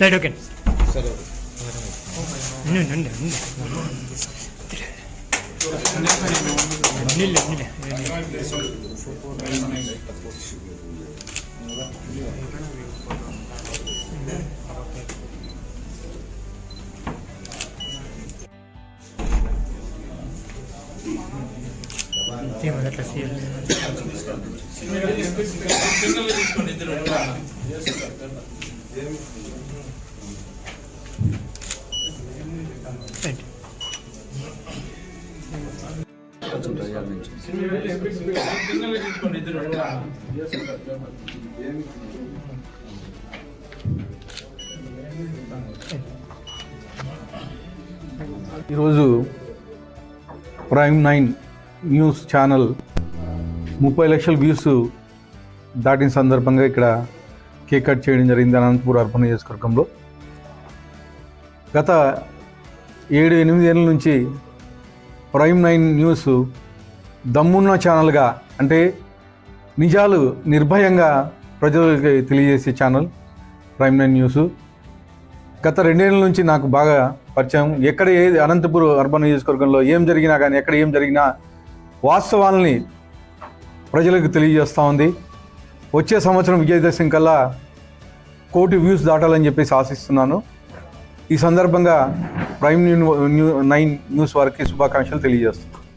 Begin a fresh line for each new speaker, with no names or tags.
Right okay ఉండు, ఉండు, ఉండు. మొదట్లో సీఎం రైట్
ఈరోజు ప్రైమ్ నైన్ న్యూస్ ఛానల్ ముప్పై లక్షల వ్యూస్ దాటిన సందర్భంగా ఇక్కడ కేక్ కట్ చేయడం జరిగింది. అనంతపూర్ అర్పణ నియోజకవర్గంలో గత ఏడు ఎనిమిది ఏళ్ళ నుంచి ప్రైమ్ నైన్ న్యూస్ దమ్మున్న ఛానల్గా అంటే నిజాలు నిర్భయంగా ప్రజలకి తెలియజేసే ఛానల్ ప్రైమ్ నైన్ న్యూస్. గత రెండేళ్ళ నుంచి నాకు బాగా పరిచయం. ఎక్కడ ఏ అనంతపూర్ అర్బన్ నియోజకవర్గంలో ఏం జరిగినా కానీ ఎక్కడ ఏం జరిగినా వాస్తవాలని ప్రజలకు తెలియజేస్తూ ఉంది. వచ్చే సంవత్సరం విజయదశమి కల్లా కోటి వ్యూస్ దాటాలని చెప్పేసి ఆశిస్తున్నాను. ఈ సందర్భంగా prime new new nine news వారికి శుభాకాంక్షలు తెలియజేస్తున్నాను.